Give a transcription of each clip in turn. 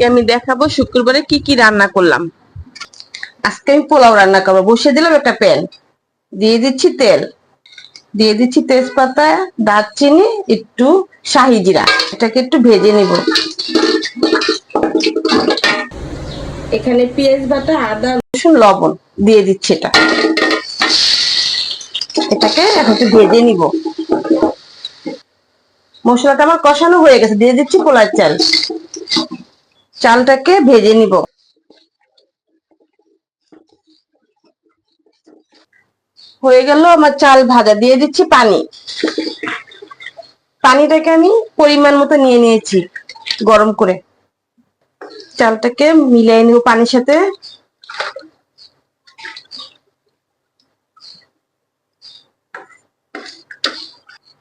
আজকে আমি দেখাবো শুক্রবারে কি কি রান্না করলাম। আজকে আমি পোলাও রান্না করব। বসিয়ে দিলাম একটা প্যান। দিয়ে দিচ্ছি তেল। দিয়ে দিচ্ছি তেজপাতা, দারচিনি, একটু শাহি জিরা। এটাকে একটু ভেজে নিব। এখানে পেঁয়াজ বাটা, আদা, রসুন, লবণ দিয়ে দিচ্ছি এটা। এটাকে এখন একটু ভেজে নিব। মশলাটা আমার কষানো হয়ে গেছে। দিয়ে দিচ্ছি পোলার চাল। চালটাকে ভেজে নিব। হয়ে গেল আমার চাল ভাজা। দিয়ে দিচ্ছি পানি। পানিটাকে আমি পরিমাণ মতো নিয়ে নিয়েছি গরম করে। চালটাকে মিলিয়ে নিব পানির সাথে।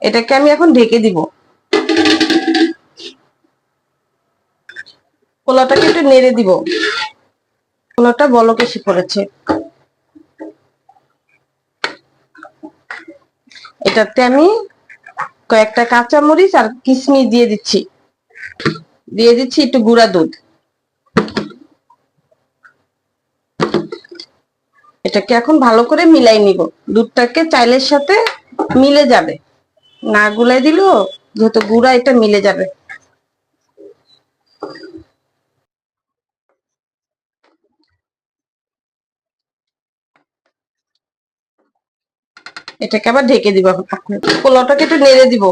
এটাকে আমি এখন ঢেকে দিব। পোলাওটাকে একটু নেড়ে দিব। পোলাওটা বলক এসে পড়েছে। এটাতে আমি কয়েকটা কাঁচামরিচ আর কিশমিশ দিয়ে দিচ্ছি। দিয়ে দিচ্ছি একটু গুঁড়া দুধ। এটাকে এখন ভালো করে মিলাই নিব। দুধটাকে চাইলের সাথে মিলে যাবে। না গুলাই দিলেও যেহেতু গুঁড়া এটা মিলে যাবে। এটাকে আবার ঢেকে দিব পোলাওটাকে একটু নেড়ে দিব।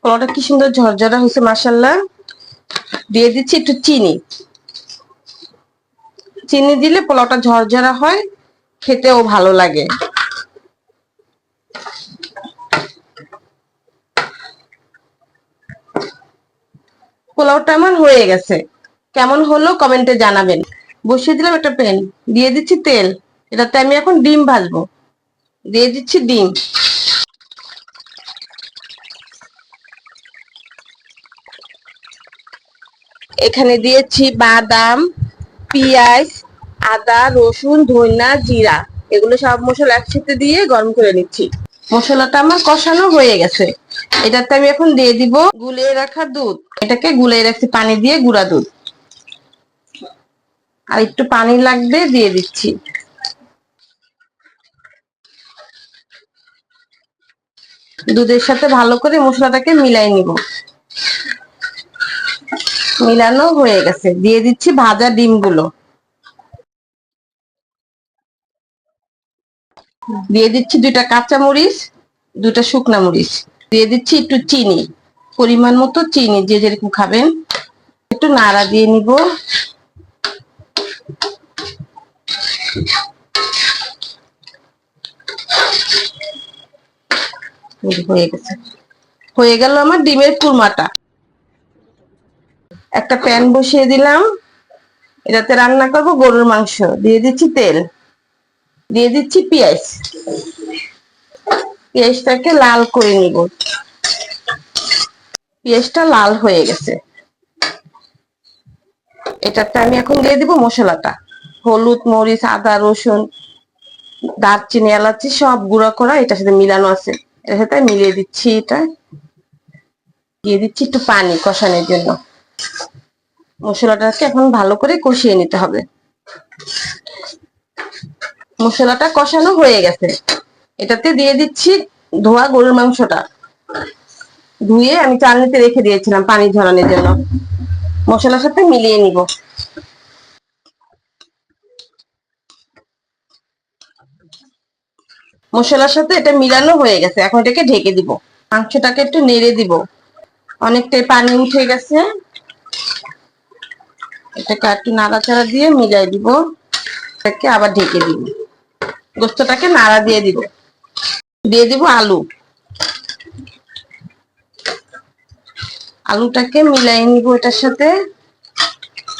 পোলাওটা কি সুন্দর ঝরঝরা হয়েছে মাসাল্লাহ দিয়ে দিচ্ছি একটু চিনি। চিনি দিলে পোলাওটা ঝরঝরা হয়, খেতেও ভালো লাগে। পোলাওটা আমার হয়ে গেছে। কেমন হলো কমেন্টে জানাবেন। বসিয়ে দিলাম একটা প্যান দিয়ে দিচ্ছি তেল। এটাতে আমি এখন ডিম ভাজবো। দিয়ে দিচ্ছি ডিম। এখানে দিয়েছি বাদাম, পেঁয়াজ, আদা, রসুন, ধনিয়া, জিরা। এগুলো সব মশলা একসাথে দিয়ে গরম করে নিচ্ছি। মশলাটা আমার কষানো হয়ে গেছে। এটাতে আমি এখন দিয়ে দিব গুলিয়ে রাখা দুধ। এটাকে গুলিয়ে রাখছি পানি দিয়ে গুঁড়া দুধ। আর একটু পানি লাগবে দিয়ে দিচ্ছি। দুধের সাথে ভালো করে মশলাটাকে মিলাই নিব। মিলানো হয়ে গেছে। দিয়ে দিচ্ছি ভাজা ডিমগুলো। দিয়ে দিচ্ছি দুইটা কাঁচা মরিচ দুটা শুকনা মরিচ। দিয়ে দিচ্ছি একটু চিনি, পরিমাণ মতো চিনি, যে যেরকম খাবেন। একটু নাড়া দিয়ে নিব এই যে হয়ে গেছে। গেল আমার ডিমের কুরমাটা। একটা প্যান বসিয়ে দিলাম। এটাতে রান্না করব গরুর মাংস। দিয়ে দিচ্ছি তেল। দিয়ে দিচ্ছি পেঁয়াজ। পেঁয়াজটাকে লাল করে নিব। পেঁয়াজটা লাল হয়ে গেছে। এটাতে আমি এখন দিয়ে দিব মশলাটা। হলুদ, মরিচ, আদা, রসুন, দারচিনি, এলাচি সব গুঁড়া করা এটার সাথে মিলানো আছে। এটার সাথে মিলিয়ে দিচ্ছি এটা। দিয়ে দিচ্ছি একটু পানি কষানোর জন্য। মশলাটাকে এখন ভালো করে কষিয়ে নিতে হবে। মশলাটা কষানো হয়ে গেছে। এটাতে দিয়ে দিচ্ছি ধোয়া গরুর মাংসটা। ধুয়ে আমি চালনিতে রেখে দিয়েছিলাম পানি ঝরানোর জন্য। মশলার সাথে মিলিয়ে নিব। মশলার সাথে এটা মিলানো হয়ে গেছে। এখন এটাকে ঢেকে দিব। মাংসটাকে একটু নেড়ে দিব। অনেকটাই পানি উঠে গেছে। এটাকে একটু নাড়াচাড়া দিয়ে মিলাই দিব। এটাকে আবার ঢেকে দিব। গোস্তটাকে নাড়া দিয়ে দিব। দিয়ে দিব আলু। আলুটাকে মিলাই নিব এটার সাথে।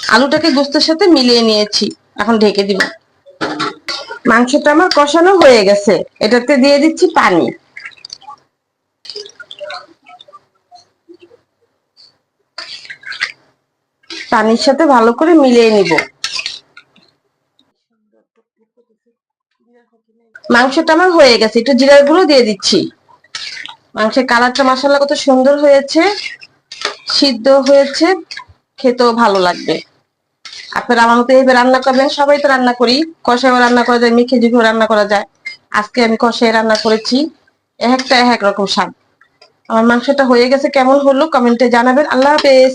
আলুটাকে গোস্তের সাথে মিলিয়ে নিয়েছি। এখন ঢেকে দিব। মাংসটা আমার কষানো হয়ে গেছে। এটাতে দিয়ে দিচ্ছি পানি। পানির সাথে ভালো করে মিলিয়ে নিব। মাংসটা আমার হয়ে গেছে। একটু জিরার গুঁড়ো দিয়ে দিচ্ছি। মাংসের কালারটা মাসাল্লাহ কত সুন্দর হয়েছে। সিদ্ধ হয়েছে। খেতেও ভালো লাগবে। আপনারা আমার মতো এইভাবে রান্না করবেন, সবাই তো রান্না করি। কষাও রান্না করা যায়, মেখে জিভেও রান্না করা যায়। আজকে আমি কষাই রান্না করেছি, এক একটা এক এক রকম স্বাদ। আমার মাংসটা হয়ে গেছে, কেমন হলো কমেন্টে জানাবেন। আল্লাহ হাফেজ।